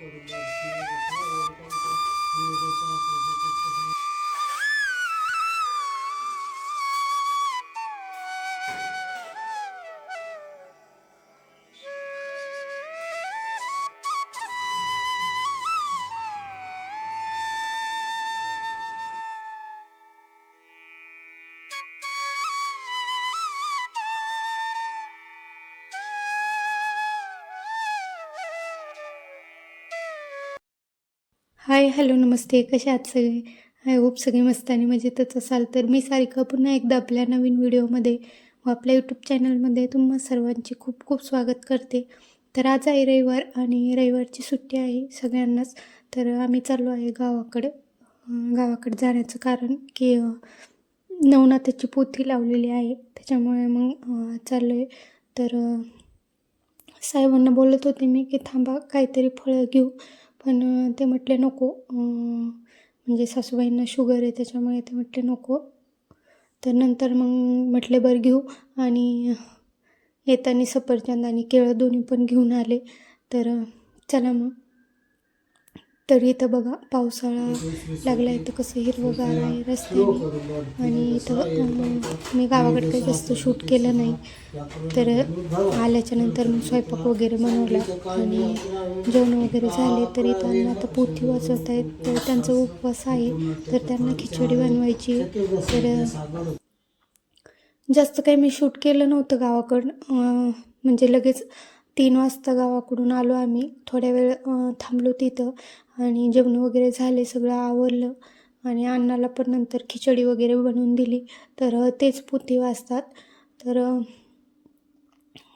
Thank you. Hi hello नमस्ते. कशा आहात सगळे? आय होप सगळे मस्त आणि मजेतच असाल तर मी सारिका पुन्हा एकदा आपल्या नवीन व्हिडिओमध्ये व आपल्या यूट्यूब चॅनलमध्ये तुम्हा सर्वांचे खूप खूप स्वागत करते. तर आज आहे रविवार आणि रविवारची सुट्टी आहे सगळ्यांनाच. तर आम्ही चाललो आहे गावाकडं. गावाकडे जाण्याचं कारण की नवनाथाची पोथी लावलेली आहे. त्याच्यामुळे मग चाललो आहे तर साहेबांना बोलत होते मी की थांबा काहीतरी फळं घेऊ. पण ते म्हटले नको. म्हणजे सासूबाईंना शुगर आहे त्याच्यामुळे ते म्हटले नको. तर नंतर मग म्हटले बरं घेऊ. आणि येताना सफरचंद आणि केळं दोन्ही पण घेऊन आले. तर चला मग. तर इथं बघा पावसाळा लागला आहे तर कसं हिरवंगार आहे रस्त्याने आणि इथं मी गावाकडे काही जास्त शूट केलं नाही. तर आल्याच्यानंतर मग स्वयंपाक वगैरे बनवला. आणि जेवण वगैरे झाले तर इथं आता पोथी वाचवत आहेत. तर त्यांचा उपवास आहे. तर त्यांना खिचडी बनवायची. तर जास्त काही मी शूट केलं नव्हतं गावाकडं. म्हणजे लगेच तीन वाजता गावाकडून आलो आम्ही. थोड्या वेळ थांबलो तिथं. आणि जेवण वगैरे झाले सगळं आवरलं आणि अण्णाला पण नंतर खिचडी वगैरे बनवून दिली. तर तेच पोथी वाचतात तर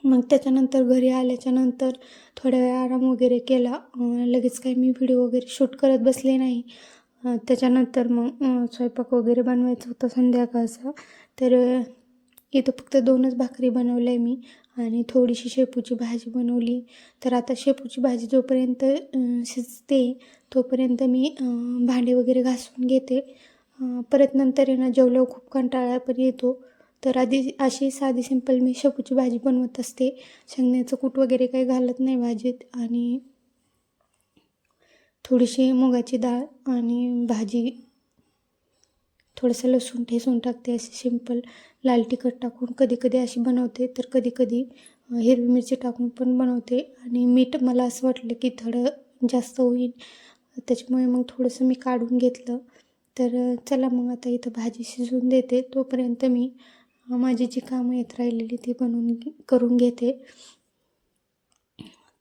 मग त्याच्यानंतर घरी आल्याच्यानंतर थोड्या वेळ आराम वगैरे केला. लगेच काही मी व्हिडिओ वगैरे शूट करत बसले नाही. त्याच्यानंतर मग स्वयंपाक वगैरे बनवायचा होता संध्याकाळचा. तर इथं फक्त दोनच भाकरी बनवल्या मी. आणि थोडीशी शेपूची भाजी बनवली. तर आता शेपूची भाजी जोपर्यंत शिजते तोपर्यंत मी भांडे वगैरे घासून घेते. परत नंतर येणं जेवल्यावर खूप कंटाळा पण येतो. तर आधी अशी साधी सिंपल मी शेपूची भाजी बनवत असते. शेंगण्याचं कूट वगैरे काही घालत नाही भाजीत. आणि थोडीशी मुगाची डाळ आणि भाजी थोडंसं लसूण ठेसून टाकते अशी सिंपल लाल तिखट टाकून कधी कधी अशी बनवते. तर कधी कधी हिरवी मिरची टाकून पण बनवते. आणि मीठ मला असं वाटलं की थोडं जास्त होईल. त्याच्यामुळे मग थोडंसं मी काढून घेतलं. तर चला मग आता इथं भाजी शिजवून देते. तोपर्यंत मी माझी जी कामं येत राहिलेली ती बनवून करून घेते.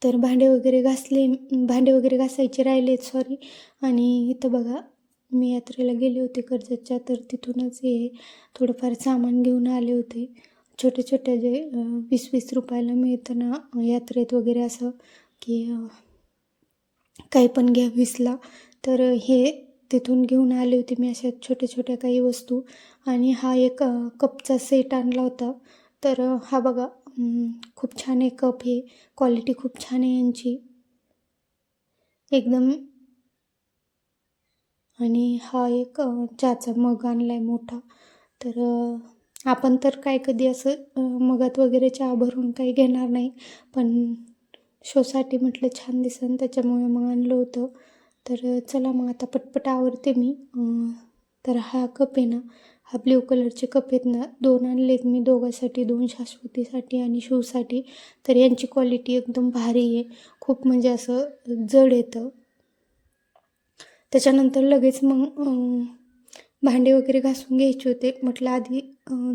तर भांडे वगैरे घासले भांडे वगैरे घासायचे राहिलेत सॉरी आणि इथं बघा मी यात्रेला गेले होते कर्जतच्या तर तिथूनच हे थोडंफार सामान घेऊन आले होते. छोट्या छोट्या जे वीस वीस रुपयाला मिळतं ना यात्रेत वगैरे असं की काही पण घ्या वीसला. तर हे तिथून घेऊन आले होते मी अशा छोट्या छोट्या काही वस्तू. आणि हा एक कपचा सेट आणला होता. तर हा बघा खूप छान आहे कप हे. क्वालिटी खूप छान आहे यांची. एकदम आणि हा एक चहाचा मग आणला आहे मोठा. तर आपण तर काय कधी असं मगात वगैरे चहा भरून काही घेणार नाही पण शोसाठी म्हटलं छान दिसन त्याच्यामुळे मग आणलं होतं. तर चला मग आता पटपट आवरते मी. तर हा कप आहे ना हा ब्ल्यू कलरचे कप आहेत ना दोन आणलेत मी दोघांसाठी दोन शाश्वतीसाठी आणि शूसाठी. तर यांची क्वालिटी एकदम भारी आहे. खूप म्हणजे असं जड येतं. त्याच्यानंतर लगेच मग भांडे वगैरे घासून घ्यायचे होते. म्हटलं आधी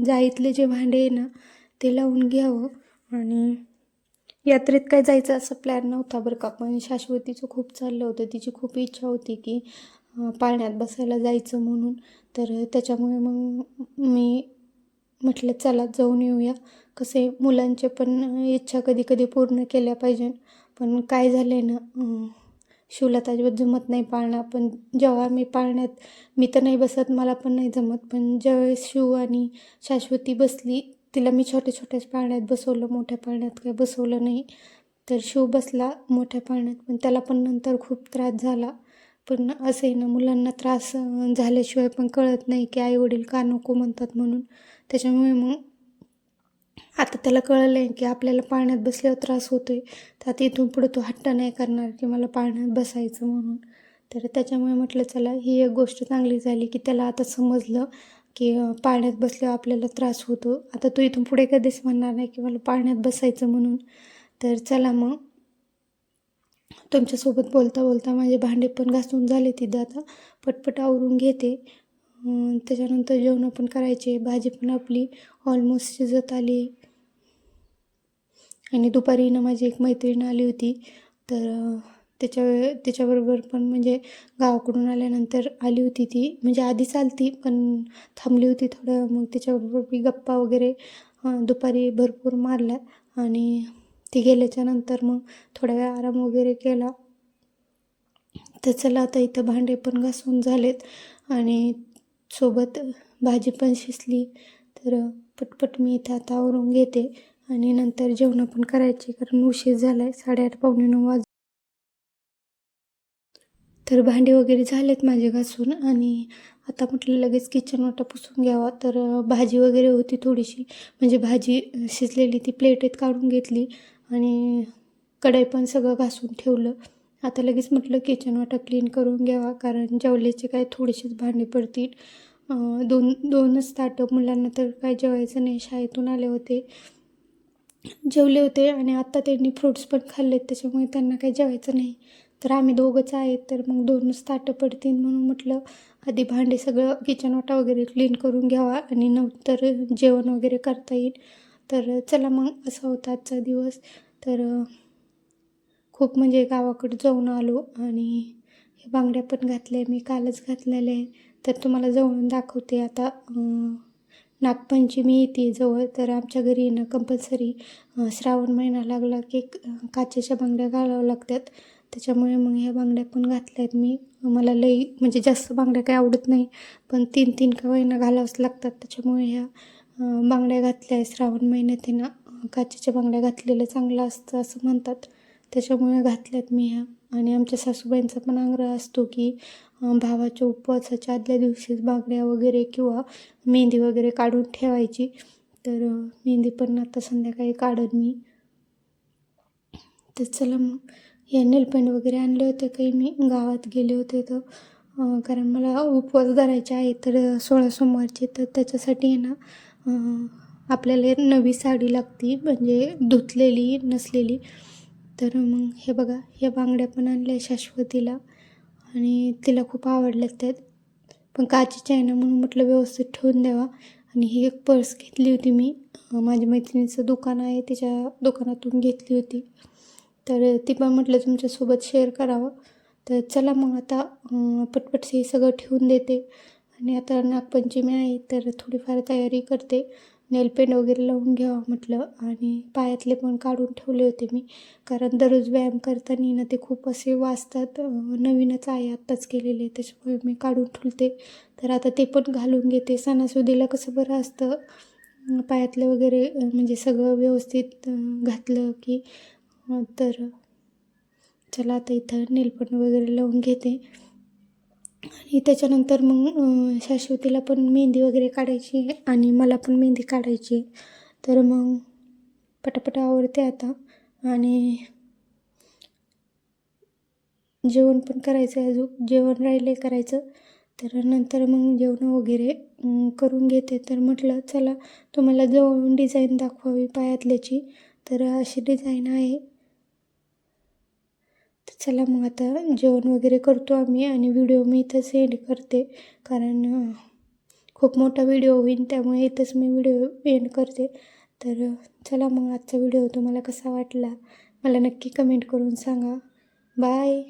जाईतले जे भांडे आहे ना ते लावून घ्यावं. आणि यात्रेत काय जायचं असं प्लॅन नव्हता बरं का. पण शाश्वतीचं खूप चाललं होतं. तिची खूप इच्छा होती की पाळण्यात बसायला जायचं म्हणून. तर त्याच्यामुळे मग मी म्हटलं चला जाऊन येऊया. कसे मुलांचे पण इच्छा कधी कधी पूर्ण केल्या पाहिजे पण काय झालं आहे ना शिवला अजिबात जमत नाही पाळणं. पण जेव्हा मी पाळण्यात मी तर नाही बसत मला पण नाही जमत. पण ज्यावेळेस शिव आणि शाश्वती बसली तिला मी छोट्या छोट्याच पाळण्यात बसवलं मोठ्या पाळण्यात काय बसवलं नाही. तर शिव बसला मोठ्या पाळण्यात पण त्याला पण नंतर खूप त्रास झाला. पण असं आहे ना मुलांना त्रास झाल्याशिवाय पण कळत नाही की आई वडील का नको म्हणतात म्हणून. त्याच्यामुळे मग आता त्याला कळलं आहे की आपल्याला पाण्यात बसल्यावर त्रास होतो आहे तर आता इथून पुढे तो हट्ट नाही करणार की मला पाण्यात बसायचं म्हणून. तर त्याच्यामुळे म्हटलं चला ही एक गोष्ट चांगली झाली की त्याला आता समजलं की पाण्यात बसल्यावर आपल्याला त्रास होतो. आता तो इथून पुढे कधीच म्हणणार नाही की मला पाण्यात बसायचं म्हणून. तर चला मग. तुमच्यासोबत बोलता बोलता माझे भांडे पण घासून झाले तिथं आता. पटपट आवरून घेते. त्याच्यानंतर जेवण पण करायचे. भाजी पण आपली ऑलमोस्ट शिजत आली. आणि दुपारी ना माझी एक मैत्रीण आली होती. तर त्याच्या त्याच्याबरोबर पण म्हणजे गावाकडून आल्यानंतर आली होती ती. म्हणजे आधी चालती पण थांबली होती थोडं. मग त्याच्याबरोबर मी गप्पा वगैरे दुपारी भरपूर मारल्या. आणि ती गेल्याच्यानंतर मग थोडा वेळ आराम वगैरे केला. तर चला आता इथं भांडे पण घासून झालेत. आणि सोबत भाजी पण शिजली. तर पटपट मी इथं आता आवरून घेते आणि नंतर जेवण पण करायची कारण उशीर झाला आहे साडेआठ पावणे नऊ वाज तर भांडे वगैरे झालेत माझे घासून आणि आता म्हटलं लगेच किचन वाटा पुसून घ्यावा. तर भाजी वगैरे होती थोडीशी म्हणजे भाजी शिजलेली ती प्लेटेत काढून घेतली आणि कढई पण सगळं घासून ठेवलं. आता लगेच म्हटलं किचन वाटा क्लीन करून घ्यावा कारण जेवल्याचे काय थोडेसेच भांडे पडतील. दोन दोनच ताटं मुलांना तर काय जेवायचं नाही शाळेतून आले होते. जेवले होते आणि आत्ता त्यांनी फ्रूट्स पण खाल्लेत त्याच्यामुळे त्यांना काही जेवायचं नाही. तर आम्ही दोघंच आहेत तर मग दोनच ताटं पडतील म्हणून म्हटलं आधी भांडे सगळं किचन वाटा वगैरे क्लीन करून घ्यावा आणि नंतर जेवण वगैरे करता येईल. तर चला मग असा होता आजचा दिवस. तर खूप म्हणजे गावाकडे जाऊन आलो आणि हे बांगड्या पण घातल्या मी कालच घातलेल्या आहे तर तुम्हाला जवळून दाखवते आता नागपंचमी येते जवळ. तर आमच्या घरी ना कंपल्सरी श्रावण महिना लागला की काचेच्या बांगड्या घालाव्या लागतात. त्याच्यामुळे मग ह्या बांगड्या पण घातल्या आहेत मी. मला लई म्हणजे जास्त बांगड्या काही आवडत नाही पण तीन तीन का महिना घालावंच लागतात. त्याच्यामुळे ह्या बांगड्या घातल्या आहे श्रावण महिन्यात आहे ना काचेच्या बांगड्या घातलेलं चांगलं असतं असं म्हणतात. त्याच्यामुळे घातल्यात मी ह्या. आणि आमच्या सासूबाईंचा पण आग्रह असतो की भावाच्या उपवासाच्या आदल्या दिवशीच बांगड्या वगैरे किंवा मेहंदी वगैरे काढून ठेवायची. तर मेहंदी पण आता संध्याकाळी काढत मी. तर चला मग. हे नेलपेंट वगैरे आणले होते काही मी. गावात गेले होते तर कारण मला उपवास धरायचे आहे तर सोळा सोमवारचे. तर त्याच्यासाठी आहे ना आपल्याला नवी साडी लागती. म्हणजे धुतलेली नसलेली. तर मग हे बघा ह्या बांगड्या पण आणल्या शाश्वतीला आणि तिला खूप आवडल्यात त्यात. पण काचीच्या आहे ना म्हणून म्हटलं व्यवस्थित ठेवून द्यावा. आणि ही एक पर्स घेतली होती मी. माझ्या मैत्रिणीचं दुकान आहे तिच्या दुकानातून घेतली होती. तर ती पण म्हटलं तुमच्यासोबत शेअर करावं. तर चला मग आता पटपट हे सगळं ठेवून देते. आणि आता नागपंचमी आहे तर थोडीफार तयारी करते. नेलपेंट वगैरे लावून घ्यावं म्हटलं आणि पायातले पण काढून ठेवले होते मी. कारण दररोज व्यायाम करताना ना ते खूप असे वाचतात. नवीनच आहे आत्ताच केलेले त्याच्यामुळे मी काढून ठेवते. तर आता ते पण घालून घेते. सणासुदीला कसं बरं असतं पायातलं वगैरे म्हणजे सगळं व्यवस्थित घातलं की तर चला आता इथं नेलपण वगैरे लावून घेते. आणि त्याच्यानंतर मग शाश्वतीला पण मेहंदी वगैरे काढायची आणि मला पण मेहंदी काढायची तर मग पटापट आवडते आता आणि जेवण पण करायचं आहे अजून. जेवण राहिले करायचं. तर नंतर मग जेवण वगैरे करून घेते. तर म्हटलं चला तुम्हाला जवळून डिझाईन दाखवावी पायातल्याची. तर अशी डिझाईन आहे. चला मग आता जेवण वगैरे करतो आम्ही आणि व्हिडिओ मी इथं सेंड करते. कारण खूप मोठा व्हिडिओ होईल त्यामुळे इथंच मी व्हिडिओ एंड करते. तर चला मग आजचा व्हिडिओ तुम्हाला कसा वाटला? मला नक्की कमेंट करून सांगा. बाय